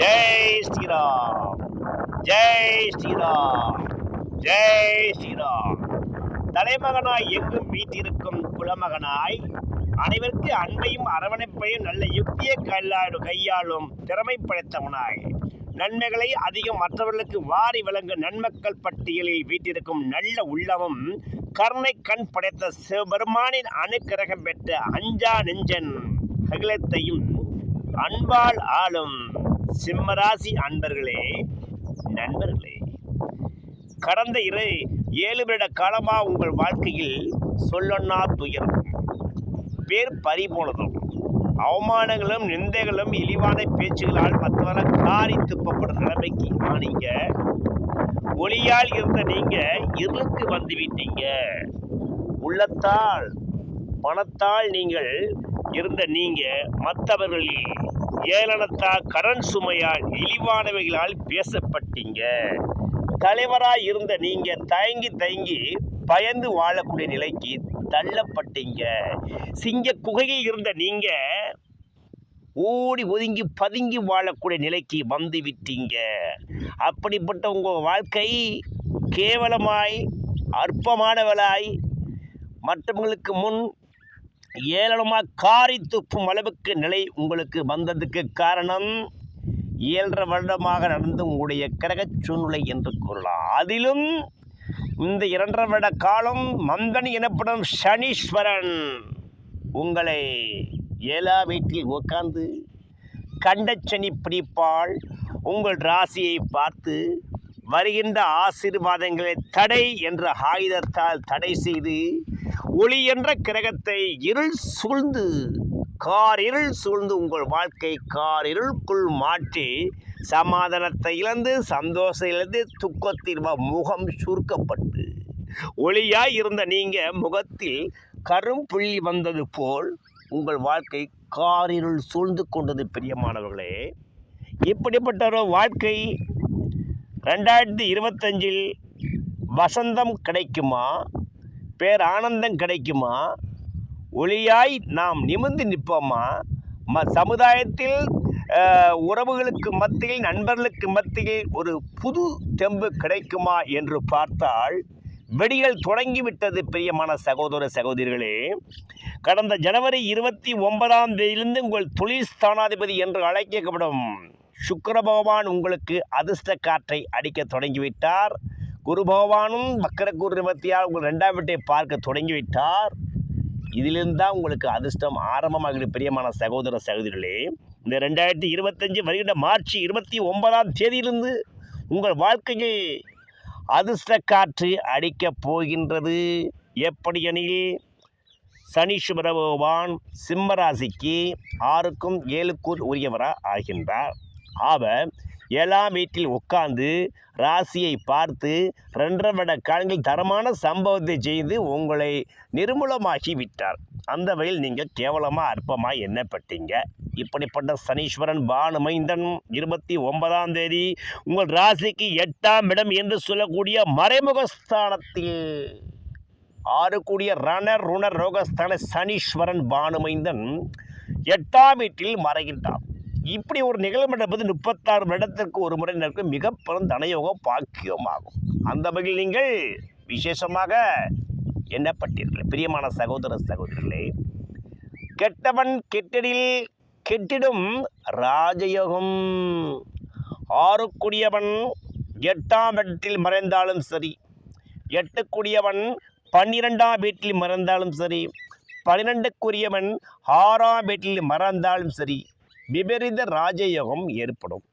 ஜெய் ஸ்ரீராம் ஜெய் ஸ்ரீராம் ஜெய் ஸ்ரீராம் தலைமகனாய் எங்கும் வீட்டிருக்கும் குலமகனாய் அனைவருக்கு அன்பையும் அரவணைப்பையும் நல்ல யுக்தியை கையாடு கையாளும் திறமை படைத்தவனாய் நன்மைகளை அதிகம் மற்றவர்களுக்கு வாரி வழங்கும் நன்மக்கள் பட்டியலில் வீட்டிருக்கும் நல்ல உள்ளமும் கருணை கண் படைத்த சிவபெருமானின் அனுக்கிரகம் பெற்ற அஞ்சா நெஞ்சன் அகிலத்தையும் அன்பால் ஆளும். சிம்மராசி அன்பர்களே நண்பர்களே கடந்த இரு ஏழு வருட காலமாக உங்கள் வாழ்க்கையில் சொல்லொன்னா துயரம் பேர் பறி போனதும் அவமானங்களும் நிந்தைகளும் இழிவான பேச்சுகளால் மற்றவரை காரி துப்பப்படும் நிலைமைக்கு ஆனீங்க ஒளியால் இருந்த நீங்க இருளுக்கு வந்து விட்டீங்க உள்ளத்தால் பணத்தால் நீங்கள் இருந்த நீங்க மற்றவர்களில் ஏளனத்தா கரண் சுமையால் இழிவானவைகளால் பேசப்பட்டீங்க. தலைவராக இருந்த நீங்க தயங்கி தயங்கி பயந்து வாழக்கூடிய நிலைக்கு தள்ளப்பட்டீங்க. சிங்க குகையில் இருந்த நீங்க ஓடி ஒதுங்கி பதுங்கி வாழக்கூடிய நிலைக்கு வந்து விட்டீங்க. அப்படிப்பட்ட உங்கள் வாழ்க்கை கேவலமாய் அற்பமானவளாய் மற்றவங்களுக்கு முன் ஏளனமாக காரி துப்பும் அளவுக்கு நிலை உங்களுக்கு வந்ததுக்கு காரணம் ஏழரை வருடமாக நடந்து உங்களுடைய கிரகச் சூழ்நிலை என்று கூறலாம். அதிலும் இந்த இரண்டரை வருட காலம் மந்தன் எனப்படும் சனீஸ்வரன் உங்களை ஏழா வீட்டில் உட்கார்ந்து கண்டச்சனி பிடிப்பால் உங்கள் ராசியை பார்த்து வருகின்ற ஆசீர்வாதங்களை தடை என்ற ஆயுதத்தால் தடை செய்து ஒளி என்ற கிரகத்தை இருள் சூழ்ந்து கார் இருள் சூழ்ந்து உங்கள் வாழ்க்கை கார் இருளுக்குள் மாற்றி சமாதானத்தை இழந்து சந்தோஷம் இழந்து துக்கத்தில் முகம் சுருக்கப்பட்டு. ஒளியாய் இருந்த நீங்கள் முகத்தில் கரும்புள்ளி வந்தது போல் உங்கள் வாழ்க்கை காரிருள் சூழ்ந்து கொண்டது பிரியமானவர்களே. இப்படிப்பட்ட ஒரு வாழ்க்கை ரெண்டாயிரத்தி இருபத்தஞ்சில் வசந்தம் கிடைக்குமா? பேர் ஆனந்தம் கிடைக்குமா? ஒளியாய் நாம் நிமிர்ந்து நிற்போமா? ம சமுதாயத்தில் உறவுகளுக்கு மத்தியில் நண்பர்களுக்கு மத்தியில் ஒரு புது தெம்பு கிடைக்குமா என்று பார்த்தால் வெடிகள் தொடங்கிவிட்டது பிரியமான சகோதர சகோதரிகளே. கடந்த ஜனவரி இருபத்தி ஒன்பதாம் தேதியிலிருந்து உங்கள் தொழில் ஸ்தானாதிபதி என்று அழைக்கப்படும் சுக்கர பகவான் உங்களுக்கு அதிர்ஷ்ட காற்றை அடிக்க தொடங்கிவிட்டார். குரு பகவானும் வக்கர குரு உங்கள் ரெண்டாம் வீட்டை பார்க்க தொடங்கிவிட்டார். இதிலிருந்து தான் உங்களுக்கு அதிர்ஷ்டம் ஆரம்பமாகிறது பிரியமான சகோதர சகோதரிகளே இந்த ரெண்டாயிரத்தி இருபத்தஞ்சி வருகின்ற மார்ச் இருபத்தி ஒன்பதாம் தேதியிலிருந்து உங்கள் வாழ்க்கையை அதிர்ஷ்ட காற்று அடிக்கப் போகின்றது. எப்படி எனில் சனீஸ்வர பகவான் சிம்மராசிக்கு ஆறுக்கும் ஏழுக்கும் உரியவராக ஆகின்றார். அவர் ஏழாம் வீட்டில் உட்கார்ந்து ராசியை பார்த்து ரெண்டரை வருட காலங்களில் தரமான சம்பவத்தை செய்து உங்களை நிர்மூலமாகி விட்டார். அந்த வகையில் நீங்கள் கேவலமாக அற்பமாக எண்ணப்பட்டீங்க இப்படிப்பட்ட சனீஸ்வரன் பானுமைந்தன் இருபத்தி ஒன்பதாம் தேதி உங்கள் ராசிக்கு எட்டாம் இடம் என்று சொல்லக்கூடிய மறைமுகஸ்தானத்தில் ஆறுக்கூடிய ரணர் ருணர் ரோகஸ்தான சனீஸ்வரன் பானுமைந்தன் எட்டாம் வீட்டில் மறைகின்றான். இப்படி ஒரு நிகழ்வு நடப்பது முப்பத்தாறு வருடத்திற்கு ஒரு முறை நடக்கும் மிக பெரும் தனயோகம் பாக்கியமாகும். அந்த வகையில் நீங்கள் விசேஷமாக எண்ணப்பட்டீர்கள் பிரியமான சகோதர சகோதரிகளே கெட்டவன் கெட்டடில் கெட்டிடும் ராஜயோகம். ஆறுக்குடியவன் எட்டாம் இடத்தில் மறைந்தாலும் சரி எட்டுக்குடியவன் பன்னிரெண்டாம் வீட்டில் மறைந்தாலும் சரி பன்னிரெண்டுக்குரியவன் ஆறாம் வீட்டில் மறந்தாலும் சரி விபரீத ராஜயோகம் ஏற்படும்.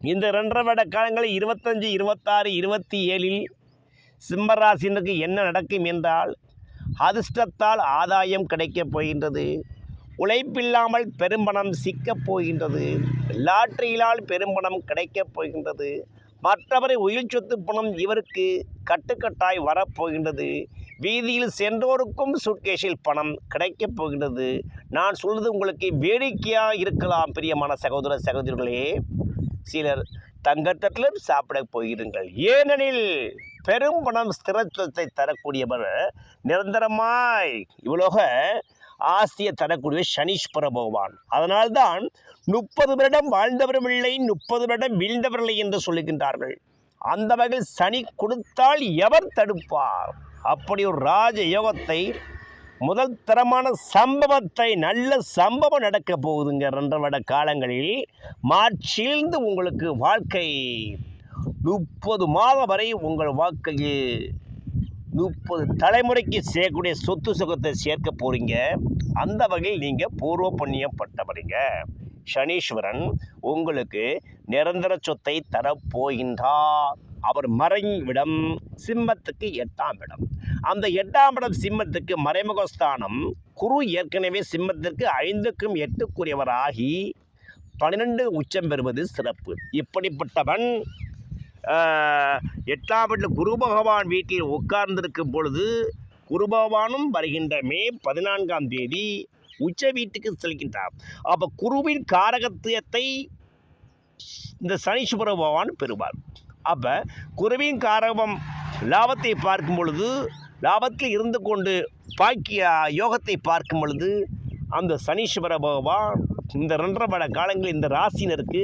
இந்த ரெண்டரை வருட காலங்களில் இருபத்தஞ்சு இருபத்தாறு இருபத்தி ஏழில் சிம்மராசினருக்கு என்ன நடக்கும் என்றால் அதிர்ஷ்டத்தால் ஆதாயம் கிடைக்கப் போகின்றது உழைப்பில்லாமல் பெரும்பணம் சிக்கப் போகின்றது லாட்டரியிலால் பெரும்பணம் கிடைக்கப் போகின்றது மற்றவரை உயிர் சொத்து பணம் இவருக்கு கட்டுக்கட்டாய் வரப்போகின்றது வீதியில் சென்றோருக்கும் சுட்கேஷில் பணம் கிடைக்கப் போகின்றது. நான் சொல்வது உங்களுக்கு வேடிக்கையாக இருக்கலாம் பிரியமான சகோதர சகோதரிகளே. சிலர் தங்கத்தட்டிலும் சாப்பிட போகிறீர்கள் ஏனெனில் பெரும் பணம் ஸ்திரத்துவத்தை தரக்கூடியவர் நிரந்தரமாய் இவ்வளோக ஆஸ்தியை தரக்கூடிய சனீஸ்வர பகவான். அதனால்தான் முப்பது வருடம் வாழ்ந்தவரும் இல்லை முப்பது வருடம் வீழ்ந்தவரில்லை என்று சொல்லுகின்றார்கள். அந்த வகையில் சனி கொடுத்தால் எவர் தடுப்பார்? அப்படி ஒரு ராஜ யோகத்தை முதல் தரமான சம்பவத்தை நல்ல சம்பவம் நடக்க போகுதுங்க ரெண்டரை வருட காலங்களில். மார்ச்சிலிருந்து உங்களுக்கு வாழ்க்கை முப்பது மாதம் வரை உங்கள் வாழ்க்கையில் முப்பது தலைமுறைக்கு சேர்க்கக்கூடிய சொத்து சுகத்தை சேர்க்க போகிறீங்க அந்த வகையில் நீங்கள் பூர்வ புண்ணியம் பட்டவரிங்க. சனீஸ்வரன் உங்களுக்கு நிரந்தர சொத்தை தரப்போகின்றார். அவர் மறைவிடம் சிம்மத்துக்கு எட்டாம் இடம். அந்த எட்டாம் இடம் சிம்மத்துக்கு மறைமுகஸ்தானம் குரு ஏற்கனவே சிம்மத்திற்கு ஐந்துக்கும் எட்டுக்குரியவராகி பன்னிரெண்டு உச்சம் பெறுவது சிறப்பு. இப்படிப்பட்டவன் எட்டாம் வீட்டில் குரு பகவான் வீட்டில் உட்கார்ந்திருக்கும் பொழுது குரு பகவானும் வருகின்ற மே பதினான்காம் தேதி உச்ச வீட்டுக்கு செல்கின்றார். அப்போ குருவின் காரகத்துவத்தை இந்த சனீஸ்வர பகவான் பெறுவார். அப்போ குருவின் காரகம் லாபத்தை பார்க்கும் பொழுது லாபத்தில் இருந்து கொண்டு பாக்கிய யோகத்தை பார்க்கும் பொழுது அந்த சனீஸ்வர பகவான் இந்த ரெண்டரை பட காலங்களில் இந்த ராசினருக்கு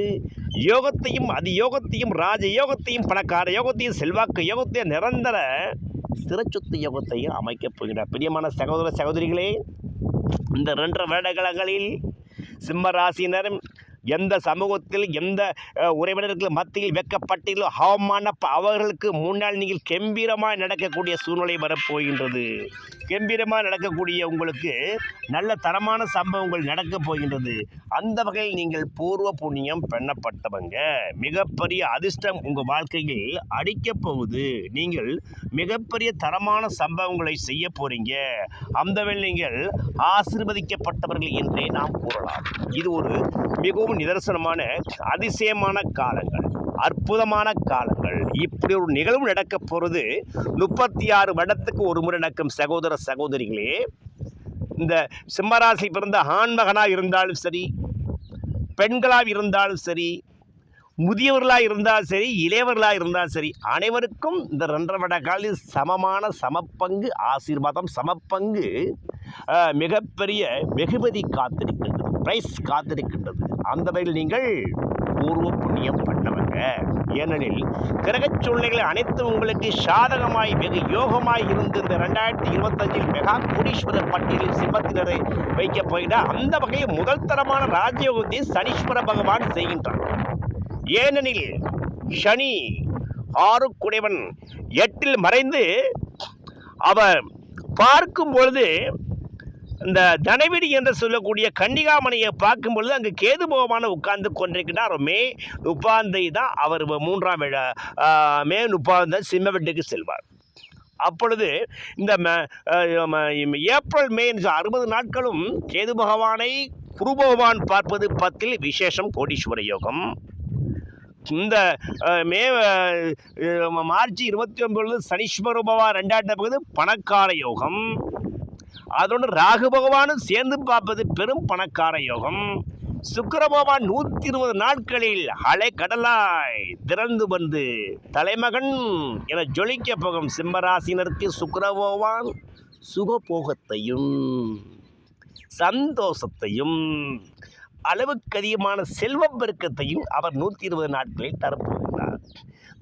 யோகத்தையும் அதியோகத்தையும் ராஜ யோகத்தையும் பணக்கார யோகத்தையும் செல்வாக்கு யோகத்தையும் நிரந்தர சிறச்சொத்து யோகத்தையும் அமைக்கப் போகிறார் பிரியமான சகோதர சகோதரிகளே இந்த ரெண்டரை வருடகாலங்களில் சிம்ம எந்த சமூகத்தில் எந்த உறவினர்கள் மத்தியில் வெக்கப்பட்டீர்களோ அவமான அவர்களுக்கு முன்னால் நீங்கள் கெம்பீரமாக நடக்கக்கூடிய சூழ்நிலை வரப்போகின்றது. கெம்பீரமாக நடக்கக்கூடிய உங்களுக்கு நல்ல தரமான சம்பவங்கள் நடக்கப் போகின்றது. அந்த வகையில் நீங்கள் பூர்வ புண்ணியம் பெண்ணப்பட்டவங்க. மிகப்பெரிய அதிர்ஷ்டம் உங்கள் வாழ்க்கையில் அடிக்கப் போகுது. நீங்கள் மிகப்பெரிய தரமான சம்பவங்களை செய்ய போகிறீங்க அந்த நீங்கள் ஆசீர்வதிக்கப்பட்டவர்கள் என்றே நாம் கூறலாம். இது ஒரு மிகவும் நிதர்சனமான அதிசயமான காலங்கள் அற்புதமான காலங்கள். இப்படி ஒரு நிகழ்வு நடக்க போகிறது முப்பத்தி ஆறு வருடத்துக்கு ஒரு முறை நடக்கும் சகோதர சகோதரிகளே. இந்த சிம்மராசி பிறந்த ஆண்மகனாக இருந்தாலும் சரி பெண்களாக இருந்தாலும் சரி முதியவர்களாக இருந்தாலும் சரி இளையவர்களாக இருந்தாலும் சரி அனைவருக்கும் இந்த ரெண்டரை வட காலில் சமமான சமப்பங்கு ஆசீர்வாதம் சமப்பங்கு மிகப்பெரிய வெகுமதி காத்திருக்கின்றது பிரைஸ் காத்திருக்கின்றது. அந்த வகையில் நீங்கள் பூர்வ புண்ணியம் பண்ணவங்க. ஏனெனில் கிரகச் சூழ்நிலைகள் அனைத்தும் உங்களுக்கு சாதகமாய் வெகு யோகமாய் இருந்து இந்த ரெண்டாயிரத்தி இருபத்தஞ்சில் மெகா கோடீஸ்வரர் பட்டியலில் சிம்மத்தினரை வைக்கப் போகிறார் அந்த வகையில் முதல் தரமான ராஜயோகத்தை சனீஸ்வர பகவான் செய்கின்றார். ஏனெனில் சனி ஆறுக்குடையவன் எட்டில் மறைந்து அவர் பார்க்கும் பொழுது இந்த தனவிடி என்று சொல்லக்கூடிய கன்னிகாமணியை பார்க்கும் பொழுது அங்கு கேது பகவான உட்கார்ந்து கொண்டிருக்கிறார். மே முப்பாந்தை தான் அவர் மூன்றாம் இட மே முப்பாந்த சிம்ம வீட்டுக்கு செல்வார். அப்பொழுது இந்த ம- ஏப்ரல் மே அறுபது நாட்களும் கேது பகவானை குரு பகவான் பார்ப்பது பத்தில் விசேஷம் கோடீஸ்வர யோகம். இந்த மே மார்ச் இருபத்தி ஒன்பது சனீஸ்வர பகவான் ரெண்டாயிரத்தி பகுதி பணக்கார யோகம். அதோடு ராகு பகவானும் சேர்ந்து பார்ப்பது பெரும் பணக்கார யோகம். சுக்கர பகவான் நூற்றி இருபது நாட்களில் அலை கடலாய் திறந்து வந்து தலைமகன் என ஜொலிக்க போகும் சிம்மராசினருக்கு சுக்கர பகவான் சுகபோகத்தையும் சந்தோஷத்தையும் அளவுக்கு அதிகமான செல்வ பெருக்கத்தையும் அவர் நூற்றி இருபது நாட்களில் தரப்போகிறார்.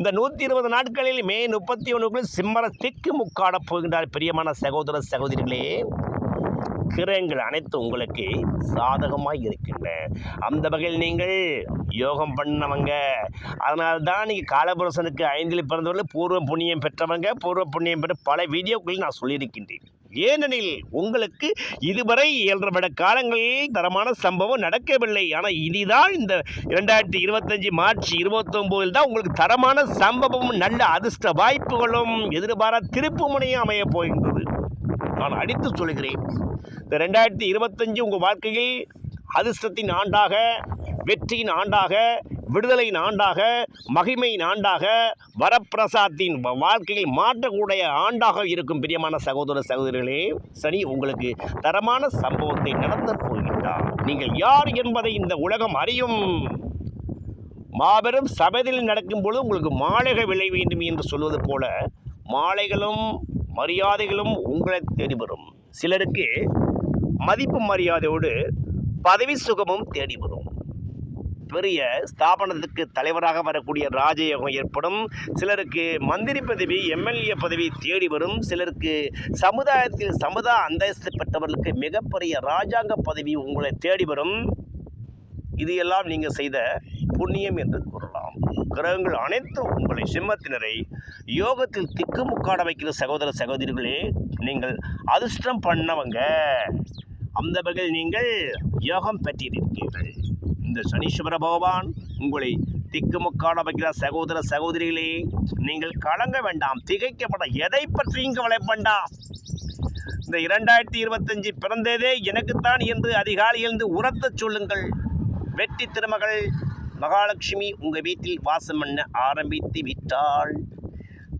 இந்த நூற்றி இருபது நாட்களில் மே முப்பத்தி ஒன்றுக்குள் சிம்மர திக்கு முக்காடப் போகின்றார் பிரியமான சகோதர சகோதரிகளே. கிரகங்கள் அனைத்தும் உங்களுக்கு சாதகமாக இருக்கின்றன. அந்த வகையில் நீங்கள் யோகம் பண்ணவங்க. அதனால தான் நீங்கள் காலபுரசனுக்கு ஐந்தில் பிறந்தவர்கள் பூர்வ புண்ணியம் பெற்றவங்க பூர்வ புண்ணியம் பெற்ற பல வீடியோக்களில் நான் சொல்லியிருக்கின்றேன். ஏனெனில் உங்களுக்கு இதுவரை ஏழரை காலங்களில் தரமான சம்பவம் நடக்கவில்லை. ஆனால் இனிதான் இந்த இரண்டாயிரத்தி இருபத்தஞ்சி மார்ச் இருபத்தொம்போதில் தான் உங்களுக்கு தரமான சம்பவமும் நல்ல அதிர்ஷ்ட வாய்ப்புகளும் எதிர்பாரா திருப்பு முனையும் அமையப் போகின்றது. நான் அடித்து சொல்கிறேன் இந்த ரெண்டாயிரத்தி இருபத்தஞ்சு உங்கள் வாழ்க்கையில் அதிர்ஷ்டத்தின் ஆண்டாக வெற்றியின் ஆண்டாக விடுதலை ஆண்டாக மகிமை ஆண்டாக வரப்பிரசாத்தின் வ- வாழ்க்கையில் மாற்றக்கூடிய ஆண்டாக இருக்கும் பிரியமான சகோதர சகோதரிகளே சனி உங்களுக்கு தரமான சம்பவத்தை நடத்தப் போகின்றார். நீங்கள் யார் என்பதை இந்த உலகம் அறியும்? மாபெரும் சபையில் நடக்கும் பொழுது உங்களுக்கு மாளிகை விளை வேண்டும் என்று சொல்வது போல மாலைகளும் மரியாதைகளும் உங்களை தேடி வரும். சிலருக்கு மதிப்பு மரியாதையோடு பதவி சுகமும் தேடி வரும். பெரிய ஸ்தாபனத்துக்கு தலைவராக வரக்கூடிய ராஜயோகம் ஏற்படும். சிலருக்கு மந்திரி பதவி எம்எல்ஏ பதவி தேடி வரும். சிலருக்கு சமுதாயத்தில் சமுதாய அந்தஸ்து பெற்றவர்களுக்கு மிகப்பெரிய ராஜாங்க பதவி உங்களை தேடி வரும். இது எல்லாம் நீங்கள் செய்த புண்ணியம் என்று கூறலாம். கிரகங்கள் அனைத்தும் உங்களை சிம்மத்தினரை யோகத்தில் திக்குமுக்காட வைக்கிற சகோதர சகோதரிகளே நீங்கள் அதிர்ஷ்டம் பண்ணவங்க. அந்த வகையில் நீங்கள் யோகம் பெற்றிருக்கீர்கள் இந்த சனீஸ்வர பகவான் உங்களை திக்குமுக்காட வைக்கிற சகோதர சகோதரிகளே நீங்கள் கலங்க வேண்டாம் திகைக்கப்பட எதை பற்றியும் கவலை வேண்டாம்? இந்த இரண்டாயிரத்தி இருபத்தஞ்சு பிறந்ததே எனக்குத்தான் என்று அதிகாலையிலிருந்து உரத்த உரத்தச் சொல்லுங்கள். வெற்றி திருமகள் மகாலட்சுமி உங்கள் வீட்டில் வாசம் பண்ண ஆரம்பித்து விட்டாள்.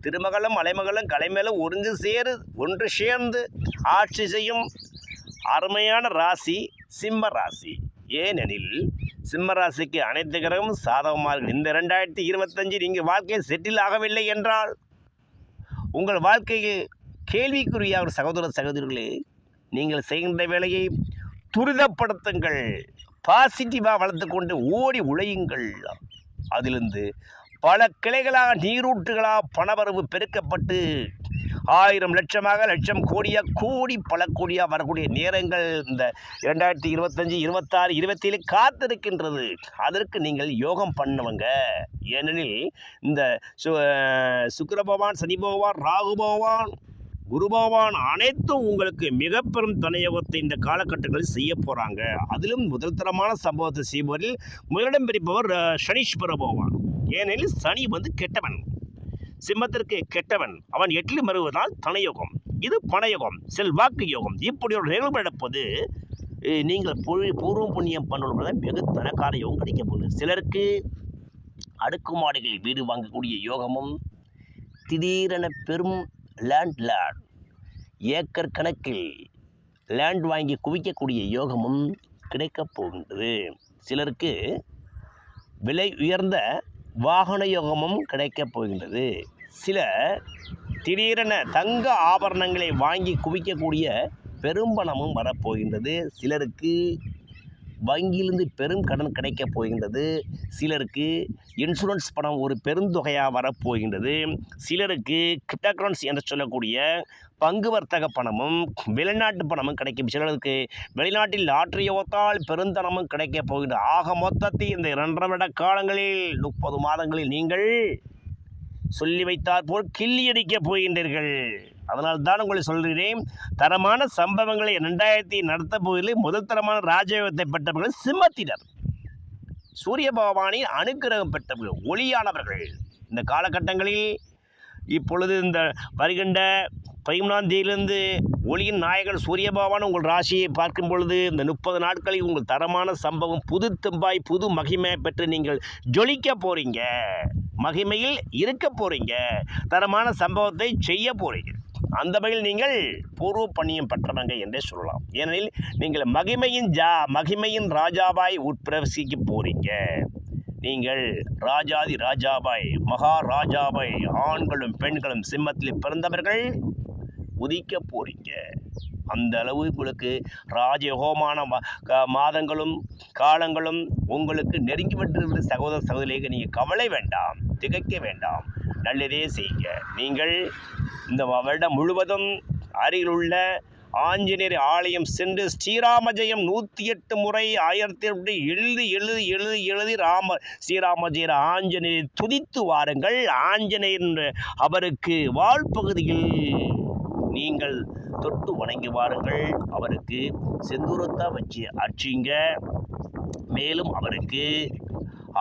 திருமகளும் அலைமகளும் கலைமேலும் ஒன்று சேரு ஒன்று சேர்ந்து ஆட்சி செய்யும் அருமையான ராசி சிம்ம ராசி. ஏனெனில் சிம்மராசிக்கு அனைத்து கிரகமும் சாதகமாக இருக்கு. இந்த ரெண்டாயிரத்தி இருபத்தஞ்சு நீங்கள் வாழ்க்கையை செட்டில் ஆகவில்லை என்றால் உங்கள் வாழ்க்கையில் ஒரு சகோதர சகோதரிகளே நீங்கள் செய்கின்ற வேலையை துரிதப்படுத்துங்கள் பாசிட்டிவாக வளர்த்து கொண்டு ஓடி உழையுங்கள் அதிலிருந்து பல கிளைகளாக நீரூற்றுகளாக பணவரவு பெருக்கப்பட்டு ஆயிரம் லட்சமாக லட்சம் கோடியாக கூடி பல கோடியாக வரக்கூடிய நேரங்கள் இந்த இரண்டாயிரத்தி இருபத்தஞ்சி இருபத்தாறு இருபத்தேழு காத்திருக்கின்றது. அதற்கு நீங்கள் யோகம் பண்ணுவங்க. ஏனெனில் இந்த சு சுக்கர பகவான் சனி பகவான் ராகு பகவான் குரு பகவான் அனைத்தும் உங்களுக்கு மிக பெரும் துணையோகத்தை இந்த காலகட்டங்களில் செய்ய போகிறாங்க அதிலும் முதல் தரமான சம்பவத்தை செய்பவரில் முதலிடம் பிரிப்பவர் சனீஸ்வர பகவான். ஏனெனில் சனி வந்து கெட்டவன். சிம்மத்திற்கு கெட்டவன். அவன் எட்டில் மறுவதால் தனயோகம். இது பணயோகம். செல்வாக்கு யோகம். இப்படி ஒரு நிகழ்வு நடப்பது நீங்கள் பொழு பூர்வ புண்ணியம் பண்ணுவது மிக தனக்கார யோகம் கிடைக்க போகுது. சிலருக்கு அடுக்குமாடிகளில் வீடு வாங்கக்கூடிய யோகமும் திடீரென பெரும் லேண்ட் லேண்ட் ஏக்கர் கணக்கில் லேண்ட் வாங்கி குவிக்கக்கூடிய யோகமும் கிடைக்கப் போகின்றது. சிலருக்கு விலை உயர்ந்த வாகன யோகமும் கிடைக்கப் போகின்றது. சில திடீரென தங்க ஆபரணங்களை வாங்கி குவிக்கக்கூடிய பெரும்பணமும் வரப்போகின்றது சிலருக்கு வங்கியிலிருந்து பெரும் கடன் கிடைக்கப் போகின்றது. சிலருக்கு இன்சூரன்ஸ் பணம் ஒரு பெருந்தொகையாக வரப்போகின்றது. சிலருக்கு கிரிப்டோகரன்சி என்று சொல்லக்கூடிய பங்கு வர்த்தக பணமும் வெளிநாட்டு பணமும் கிடைக்கும். சிலருக்கு வெளிநாட்டில் லாட்டரியோத்தால் பெருந்தனமும் கிடைக்கப் போகின்றது ஆக மொத்தத்தில் இந்த இரண்டரை காலங்களில் முப்பது மாதங்களில் நீங்கள் சொல்லி வைத்தாற்போல் கிள்ளி அடிக்கப் போகின்றீர்கள். அதனால் தான் உங்களை சொல்கிறேன். தரமான சம்பவங்களை ரெண்டாயிரத்தி நடத்த போவதில் முதல் தரமான ராஜயோகத்தை பெற்றவர்கள் சிம்மத்தினர். சூரிய பகவானின் அனுக்கிரகம் பெற்றவர்கள் ஒளியானவர்கள். இந்த காலகட்டங்களில் இப்பொழுது இந்த வருகின்ற பதிமூணாம் தேதியிலிருந்து ஒளியின் நாயகன் சூரிய பகவான் உங்கள் ராசியை பார்க்கும் பொழுது இந்த முப்பது நாட்களில் உங்கள் தரமான சம்பவம் புது தெம்பாய் புது மகிமை பெற்று நீங்கள் ஜொலிக்க போகிறீங்க மகிமையில் இருக்க போகிறீங்க தரமான சம்பவத்தை செய்ய போகிறீங்க அந்த வகையில் நீங்கள் பூர்வ பணியம் பெற்றவங்க என்றே சொல்லலாம். ஏனெனில் நீங்கள் மகிமையின் ஜா மகிமையின் ராஜாவாய் உட்பிரவசிக்க போகிறீங்க நீங்கள் ராஜாதி ராஜாபாய் மகாராஜாபாய் ஆண்களும் பெண்களும் சிம்மத்தில் பிறந்தவர்கள் உதிக்க போறீங்க. அந்த அளவு உங்களுக்கு ராஜயோகமான மாதங்களும் காலங்களும் உங்களுக்கு நெருங்கி விட்டு சகோதர சகோதரிகளுக்கு நீங்கள் கவலை வேண்டாம் திகைக்க வேண்டாம். நல்லதே செய்யுங்க. நீங்கள் இந்த வருடம் முழுவதும் அருகிலுள்ள ஆஞ்சநேயர் ஆலயம் சென்று ஸ்ரீராம ஜெயம் நூற்றி எட்டு முறை ஆயிரத்தி எட்டு எழுதி எழுதி எழுதி எழுதி ராம ஸ்ரீராம ஜெயர் துதித்து வாருங்கள். ஆஞ்சநேயர் அவருக்கு வாழ்பகுதியில் நீங்கள் தொட்டு வணங்கி வாருங்கள். அவருக்கு செந்தூரத்தை வச்சு அர்ச்சிங்க. மேலும் அவருக்கு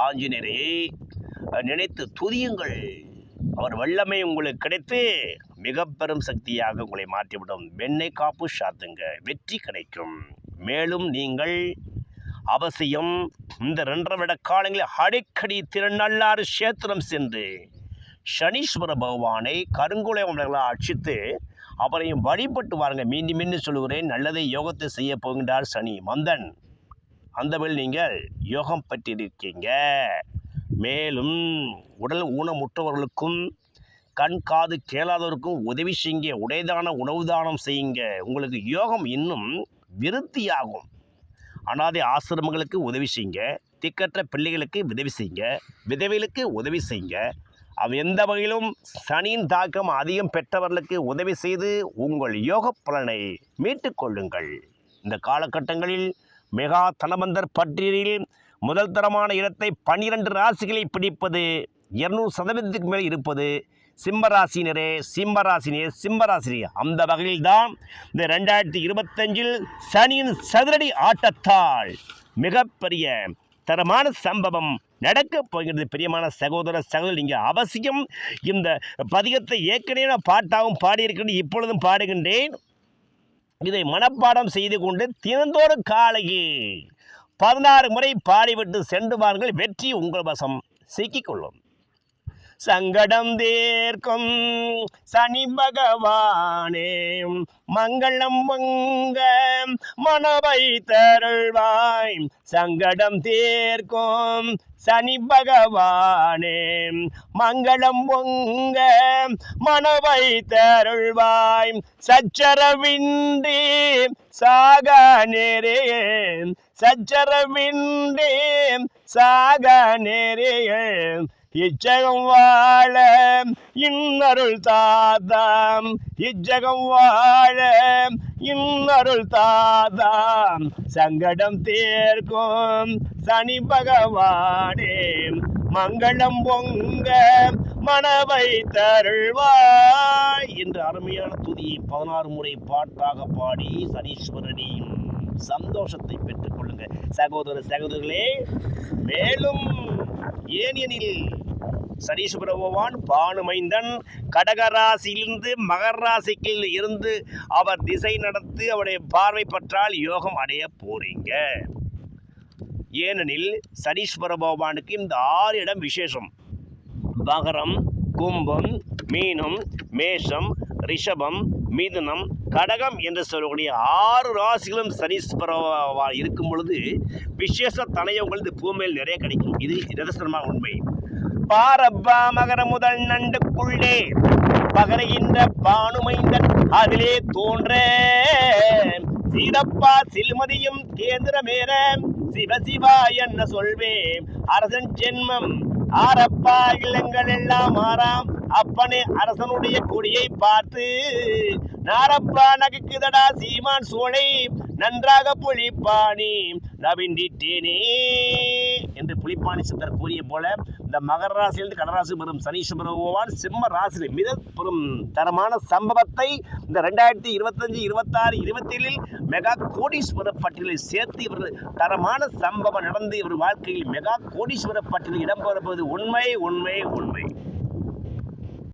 ஆஞ்சநேயரை நினைத்து துதியுங்கள். அவர் வல்லமை உங்களுக்கு கிடைத்து மிக பெரும் சக்தியாக உங்களை மாற்றிவிடும். வெண்ணெய் காப்பு சாத்துங்க. வெற்றி கிடைக்கும். மேலும் நீங்கள் அவசியம் இந்த ரெண்டரை விட காலங்களில் அடிக்கடி திருநள்ளாறு கஷேத்திரம் சென்று சனீஸ்வர பகவானை கருங்குலை அவர்களை அர்ச்சித்து அவரையும் வழிபட்டு வாருங்க. மீண்டும் மீண்டும் சொல்கிறேன் நல்லதை யோகத்தை செய்ய போகின்றார் சனி மந்தன். அந்த வழி நீங்கள் யோகம் பெற்றிருக்கீங்க. மேலும் உடல் ஊனமுற்றவர்களுக்கும் கண் காது கேளாதவருக்கும் உதவி செய்யுங்க. உடைதான உணவு தானம் செய்யுங்க. உங்களுக்கு யோகம் இன்னும் விருத்தியாகும். அனாதை ஆசிரமங்களுக்கு உதவி செய்யுங்க. திக்கற்ற பிள்ளைகளுக்கு உதவி செய்யுங்க. விதவைகளுக்கு உதவி செய்யுங்க. எந்த வகையிலும் சனியின் தாக்கம் அதிகம் பெற்றவர்களுக்கு உதவி செய்து உங்கள் யோக பலனை மீட்டுக் கொள்ளுங்கள். இந்த காலகட்டங்களில் மெகா தனமந்தர் பட்டியலில் முதல் தரமான இடத்தை பன்னிரண்டு ராசிகளை பிடிப்பது இருநூறு சதவீதத்துக்கு மேல் இருப்பது சிம்மராசினரே சிம்மராசினியே சிம்மராசினியே அந்த வகையில்தான் இந்த ரெண்டாயிரத்தி இருபத்தஞ்சில் சனியின் சதுரடி ஆட்டத்தால் மிகப்பெரிய தரமான சம்பவம் நடக்கப் போகிறது. பிரியமான சகோதர சகோதரி நீங்கள் அவசியம் இந்த பதிகத்தை ஏற்கனவே நான் பாட்டாகவும் பாடியிருக்கின்றேன் இப்பொழுதும் பாடுகின்றேன். இதை மனப்பாடம் செய்து கொண்டு தினந்தோறும் காலையில் பதினாறு முறை பாடிவிட்டு சென்று வாருங்கள். வெற்றி உங்கள் வசம். சிக்கிக்கொள்ளும் சங்கடம் தேர்க்கும். சனி பகவானே மங்களம் மங்க மனவை தருள்வாய். சங்கடம் தேர்க்கும். சனி பகவானே மங்களம் பொங்க மனவை தருள்வாய். சச்சரவின்றி சாக நேரே சச்சரவின்றி சாக நேரே. இச்சகம் வாழ இன்னருள் தாதாம். இச்சகம் வாழ இன்னருள் தாதாம். சங்கடம் தேர்க்கும் சனி பகவானே. மங்களம் பொங்க மனவை தருள்வாய் என்று அருமையான துதியை பதினாறு முறை பாட்டாக பாடி சனீஸ்வரனின் சந்தோஷத்தை பெற்றுக்கொள்ளுங்க சகோதர சகோதரர்களே மேலும் ஏனியனில் சனீஸ்வர பிரபவான் பானுமைந்தன் கடகராசியிலிருந்து மகராசிக்கில் இருந்து அவர் திசை நடத்து அவருடைய பார்வை பற்றால் யோகம் அடைய போறீங்க. ஏனெனில் சனீஸ்வர பகவானுக்கு இந்த ஆறு இடம் விசேஷம். மகரம் கும்பம் மீனம் மேஷம் ரிஷபம் மிதுனம் கடகம் என்று சொல்லக்கூடிய ஆறு ராசிகளும் சனீஸ்வரவா இருக்கும் பொழுது விசேஷ தனையங்கள் இந்த பூமியில் நிறைய கிடைக்கும். இது நிதர்சனமான உண்மை. பாரப்பா மகர முதல் நண்டுக்குள்ளே பகரைகின்ற பானுமைந்தன் அதிலே தோன்ற சீதப்பா சில்மதியும் கேந்திரமேற சிவ சிவா என்ன சொல்வேன். அரசன் ஜென்மம் ஆரப்பா இல்லங்கள் எல்லாம் ஆறாம் அப்பனே அரசனுடைய கொடியை பார்த்து நாரப்பா நகைக்குதடா சீமான் சோலை நன்றாக புலிப்பாணி ரவிண்டிட்டேனே என்று புலிப்பாணி சித்தர் கூறிய போல இந்த மகர ராசியிலிருந்து கடராசி பெறும் சனீஸ்வர பகவான் சிம்ம ராசியில் மித பெரும் தரமான சம்பவத்தை இந்த ரெண்டாயிரத்தி இருபத்தஞ்சு இருபத்தாறு இருபத்தேழில் மெகா கோடீஸ்வர பட்டியலில் சேர்த்து இவர்கள் தரமான சம்பவம் நடந்து இவர் வாழ்க்கையில் மெகா கோடீஸ்வர பட்டியலில் இடம்பெறுவது உண்மை உண்மை உண்மை.